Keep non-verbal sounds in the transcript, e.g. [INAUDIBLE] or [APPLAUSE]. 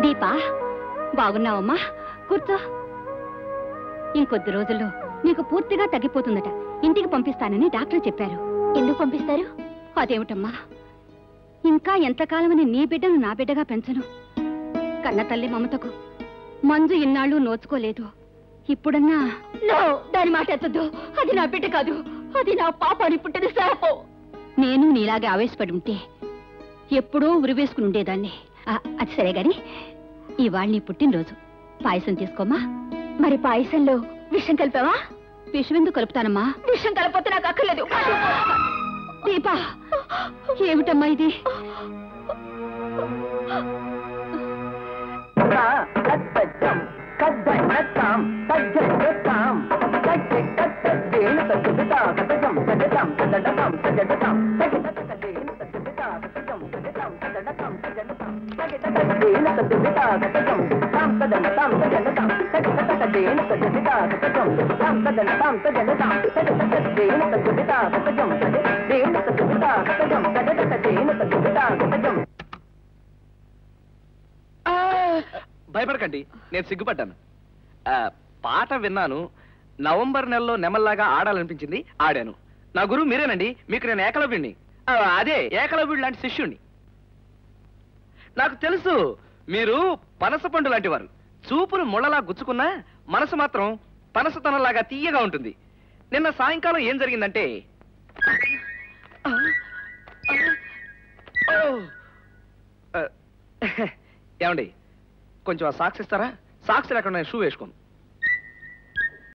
దీపా బాగున్నావమ్మా? కూర్చో. ఇంకొద్ది రోజుల్లో నీకు పూర్తిగా తగ్గిపోతుందట. ఇంటికి పంపిస్తానని డాక్టర్ చెప్పారు. ఎందుకు పంపిస్తారు? అదేమిటమ్మా? ఇంకా ఎంతకాలమని నీ బిడ్డను నా బిడ్డగా పెంచను. కన్న తల్లి మమతకు మంజు ఇన్నాళ్ళు నోచుకోలేదు. ఇప్పుడన్నా నో దాని మాట ఎత్తద్దు. అది నా బిడ్డ కాదు. అది నా పాపాని పుట్టిన శాపం. నేను నీలాగే ఆవేశపడి ఉంటే ఎప్పుడో ఉరివేసుకుని ఉండేదాన్ని. అది సరే గాని ఇవాళ నీ పుట్టినరోజు పాయసం తీసుకోమా మరి పాయసంలో విషం కలిపావా విషం ఎందుకు కలుపుతానమ్మా విషం కలపొతే నాకు అక్కర్లేదు దీపా ఏమిటమ్మా ఇది భయపడకండి నేను సిగ్గుపడ్డాను. ఆ, పాట విన్నాను నవంబర్ నెలలో నెమల్లాగా ఆడాలనిపించింది ఆడాను. నా గురువు మీరేనండి మీకు నేను ఏకలవ్యుణ్ణి. అదే ఏకలవ్యుడు లాంటి శిష్యుణ్ణి. నాకు తెలుసు. మీరు పనస పండు లాంటి వారు చూపును ముళ్ళలా గుచ్చుకున్నా మనసు మాత్రం పనసతనంలాగా తీయగా ఉంటుంది. నిన్న సాయంకాలం ఏం జరిగిందంటే? [LAUGHS] ఏమండి కొంచెం ఆ సాక్స్ ఇస్తారా? సాక్స్ లేకుండా షూ వేసుకోను.